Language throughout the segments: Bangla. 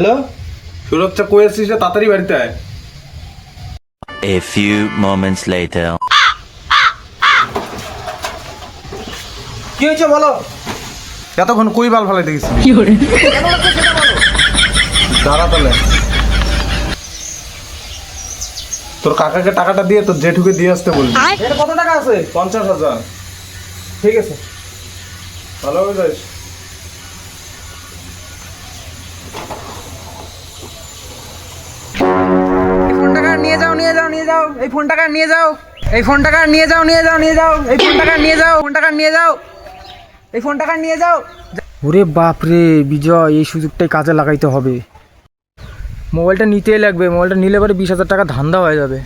হ্যালো? সুরক্ষা কই আসছিস রে? তাড়াতাড়ি বাড়িতে আয়। A few moments later. কি হয়েছে বলো? এতক্ষণ কই বাল ফালাই দেখেছি দাঁড়া তাহলে। তোর কাকাকে টাকাটা দিয়ে তোর জেঠুকে দিয়ে আসতে বলবি। এটা কত টাকা আছে? পঞ্চাশ হাজার। ঠিক আছে। ভালো হবে যাইস যাও নিয়ে যাও নিয়ে যাও। এই ফোন টাকা নিয়ে যাও। এই ফোন টাকা নিয়ে যাও নিয়ে যাও নিয়ে যাও। এই ফোন টাকা নিয়ে যাও ফোন টাকা নিয়ে যাও। এই ফোন টাকা নিয়ে যাও। ওরে বাপ রে বিজয় এই সুযোগটাই কাজে লাগাইতে হবে। মোবাইলটা নিতেই লাগবে মোবাইলটা নিলে পরে বিশ হাজার টাকা ধান্দা হয়ে যাবে।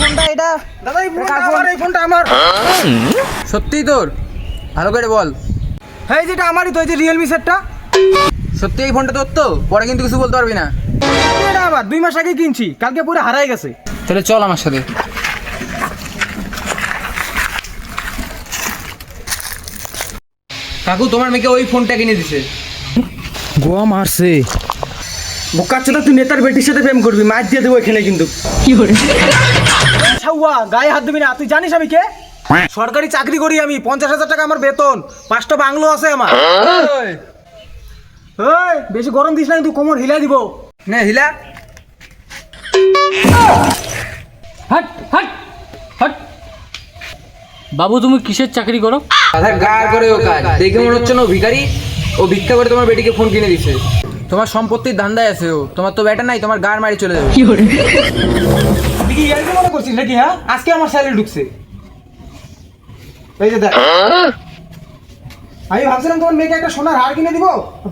ফোনটা এটা। দাদা এই ফোনটা আমার এই সত্যি তোর? ভালো করে বল। হ্যাঁ যেটা আমারই তো এই যে রিয়েলমি সেটটা সত্যি এই ফোনটা তোর তো? পরে কিন্তু কিছু বলতে পারবি না। এটা আবার দুই মাস আগে কিনছি কালকে পুরো হারাই গেছে। তাহলে চল আমার সাথে। কাকু তোমার মেয়েকে ওই ফোনটা কিনে দিছে। গোয়া মারছে। তুই নেতার বেটির সাথে প্রেম করবি মাছ দিয়ে দেবো এখানে কিন্তু। কি ছাউয়া গায়ে হাত দিবি না তুই জানিস আমি কে? সরকারি চাকরি করি আমি পঞ্চাশ হাজার টাকা আমার বেতন পাঁচটা বাংলো আছে আমার। এই, বেশি গরম দিস না কিন্তু কোমর হিলা দিব। নে হিলা। হাট হাট হাট। বাবু তুমি কিসের চাকরি করো? আধার গার করে ও কাজ। দেখে মনে হচ্ছে না ও ভিখারি। ও ভিক্ষা করে তোমার বেটিকে ফোন কিনে দিছে। তোমার সম্পত্তির ধান্দায় আছে ও। তোমার তো ব্যাটা নাই তোমার গার মারি চলে যাবে। কি তুই কি ইয়ার্কি মনে করছিস নাকি হ্যাঁ? আজকে আমার স্যালারি ঢুকছে। এই যে দেখ। আমি ভাবছিলাম তোমার মেয়েকে একটা সোনার হার কিনে দিব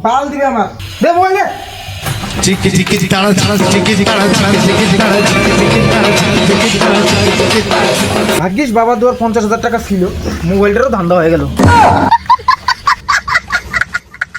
বাল দিবে আমার। দে দে। চিকি চিকি তাড়া তাড়া চিকি তারা তারা চিকি তাড়া চিকি তারা চিকি চিকি তারা ভাগ্যিস বাবা দুয়ার পঞ্চাশ হাজার টাকা ছিল মোবাইলটারও ধান্দা হয়ে গেল।